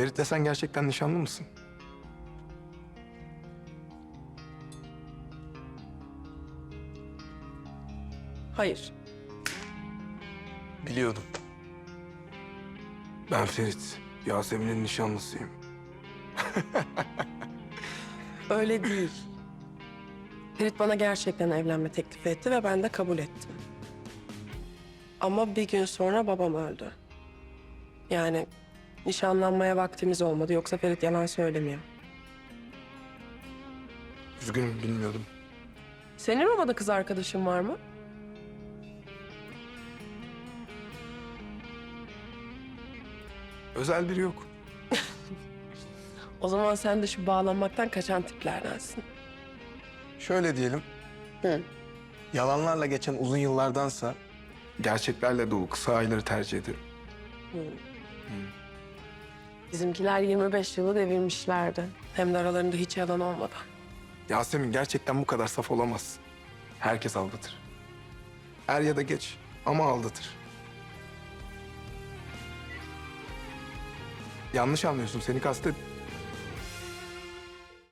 Ferit'le sen gerçekten nişanlı mısın? Hayır. Biliyordum. Ben Ferit, Yasemin'in nişanlısıyım. Öyle değil. Ferit bana gerçekten evlenme teklif etti ve ben de kabul ettim. Ama bir gün sonra babam öldü. Yani nişanlanmaya vaktimiz olmadı. Yoksa Ferit yalan söylemiyor. Üzgünüm, bilmiyordum. Senin Roma'da kız arkadaşın var mı? Özel biri yok. O zaman sen de şu bağlanmaktan kaçan tiplerdensin. Şöyle diyelim, Hı. yalanlarla geçen uzun yıllardansa gerçeklerle dolu kısa ayları tercih ederim. Bizimkiler 25 yılı devirmişlerdi. Hem de aralarında hiç yalan olmadan. Yasemin gerçekten bu kadar saf olamaz. Herkes aldatır. Er ya da geç ama aldatır. Yanlış anlıyorsun. Seni kastet